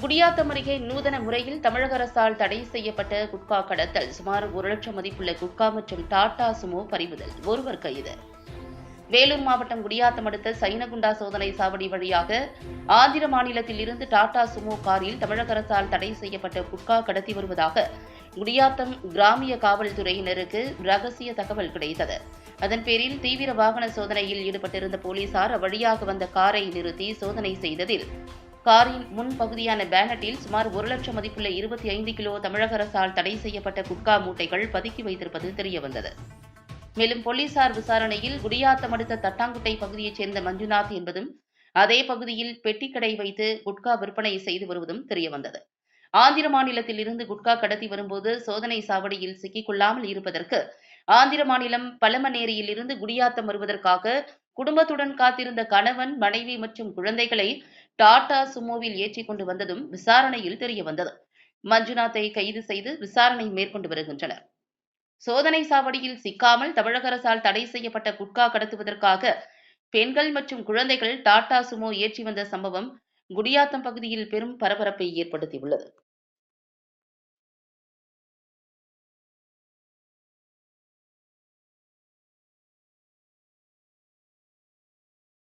குடியாத்தம் அருகே நூதன முறையில் தமிழக அரசால் தடை செய்யப்பட்ட குட்கா கடத்தல். சுமார் ஒரு லட்சம் மதிப்புள்ள குட்கா மற்றும் டாடா சுமோ பறிமுதல். ஒருவர் கைது. வேலூர் மாவட்டம் குடியாத்தம் அடுத்த சைனகுண்டா சோதனை சாவடி வழியாக ஆந்திர மாநிலத்தில் இருந்து டாடா சுமோ காரில் தமிழக அரசால் தடை செய்யப்பட்ட குட்கா கடத்தி வருவதாக குடியாத்தம் கிராமிய காவல்துறையினருக்கு ரகசிய தகவல் கிடைத்தது. அதன் பேரில் தீவிர வாகன சோதனையில் ஈடுபட்டிருந்த போலீசார் அவ்வழியாக வந்த காரை நிறுத்தி சோதனை செய்ததில் காரின் முன்பகுதியான பேனட்டில் சுமார் ஒரு லட்சம் மதிப்புள்ள இருபத்தி ஐந்து கிலோ தமிழக அரசால் தடை செய்யப்பட்ட குட்கா மூட்டைகள் பதுக்கி வைத்திருப்பது தெரியவந்தது. மேலும் போலீசார் விசாரணையில் குடியாத்தம் அடுத்த தட்டாங்குட்டை பகுதியைச் சேர்ந்த மஞ்சுநாத் என்பதும் அதே பகுதியில் பெட்டிக்கடை வைத்து குட்கா விற்பனை செய்து வருவதும் தெரியவந்தது. ஆந்திர மாநிலத்தில் இருந்து குட்கா கடத்தி வரும்போது சோதனை சாவடியில் சிக்கிக்கொள்ளாமல் இருப்பதற்கு ஆந்திர மாநிலம் பலமனேரியில் இருந்து குடியாத்தம் வருவதற்காக குடும்பத்துடன் காத்திருந்த கணவன் மனைவி மற்றும் குழந்தைகளை டாடா சுமோவில் ஏற்றி கொண்டு வந்ததும் விசாரணையில் தெரிய வந்தது. மஞ்சுநாத்தை கைது செய்து விசாரணை மேற்கொண்டு வருகின்றனர். சோதனை சாவடியில் சிக்காமல் தமிழக அரசால் தடை செய்யப்பட்ட குட்கா கடத்துவதற்காக பெண்கள் மற்றும் குழந்தைகள் டாடா சுமோ ஏற்றி வந்த சம்பவம் குடியாத்தம் பகுதியில் பெரும் பரபரப்பை ஏற்படுத்தியுள்ளது.